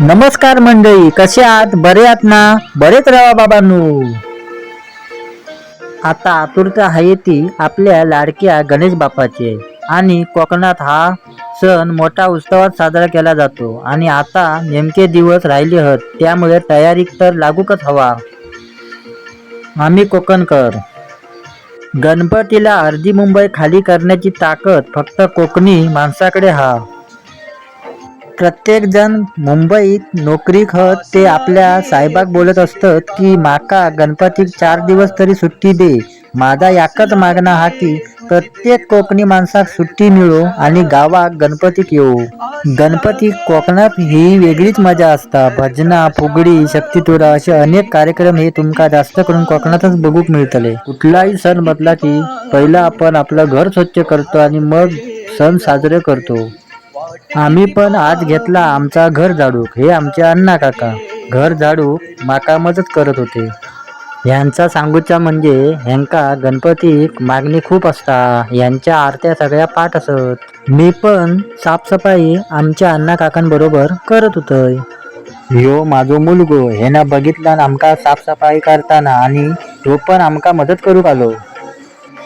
नमस्कार मंडळी कसे आहात? बरे आहात ना? बरेच राहा बाबांनो. आता आतुरता आहे ती आपल्या लाडक्या गणेश बाप्पाची. आणि कोकणात हा सण मोठा उत्सवात साजरा केला जातो. आणि आता नेमके दिवस राहिले आहेत त्यामुळे तयारी तर लागूकच हवा. आम्ही कोकणकर. गणपतीला अर्धी मुंबई खाली करण्याची ताकद फक्त कोकणी माणसाकडे हा. प्रत्येक जण मुंबईत नोकरी खत ते आपल्या साहेबाक बोलत असतत की माका गणपतीक चार दिवस तरी सुट्टी दे. माझा याकच मागणं हा की प्रत्येक कोकणी माणसाक सुट्टी मिळो आणि गावात गणपतीक येऊ गणपती कोकणात ही वेगळीच मजा असता. भजना फुगडी शक्तितुरा असे अनेक कार्यक्रम हे तुमका जास्त करून कोकणातच बघूक मिळतले. कुठलाही सण म्हटला की पहिला आपण आपलं घर स्वच्छ करतो आणि मग सण साजरे करतो. आम्ही पण आज घेतला आमचा घर झाडूक. हे आमचे अण्णा काका. घर झाडूक माका मदत करत होते. ह्यांचा सांगूचा म्हणजे ह्यांका गणपतीक मागणी खूप असता. यांच्या आरत्या सगळ्या पाठ असत. मी पण साफसफाई आमच्या अण्णा काकांबरोबर करत होतय. ह्यो माझो मुलगो. ह्यानं बघितला आमका साफसफाई करताना आणि तो पण आमका मदत करूक आलो.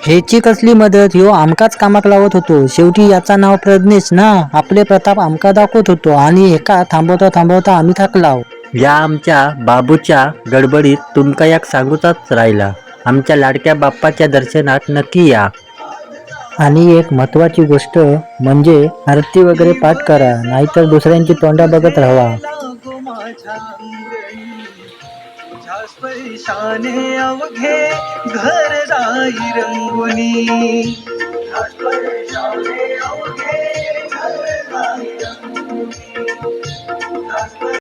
ह्याची कसली मदत? ह्यो आमकाच कामाक लावत होतो. शेवटी याचा नाव प्रज्ञेश ना? आपले प्रताप आमका दाखवत होतो आणि एका थांबवता थांबवता आम्ही थकलाव. या आमच्या बाबूच्या गडबडीत तुमका एक सांगूचाच राहिला. आमच्या लाडक्या बाप्पाच्या दर्शनात नक्की या. आणि एक महत्वाची गोष्ट म्हणजे आरती वगैरे पाठ करा नाहीतर दुसऱ्यांची तोंडा बघत राहा. लागो अवघे घर जाई रंगुनी तुझ्या स्पर्शाने अवघे घर जाई रंगुनी तुझ्या स्पर्शाने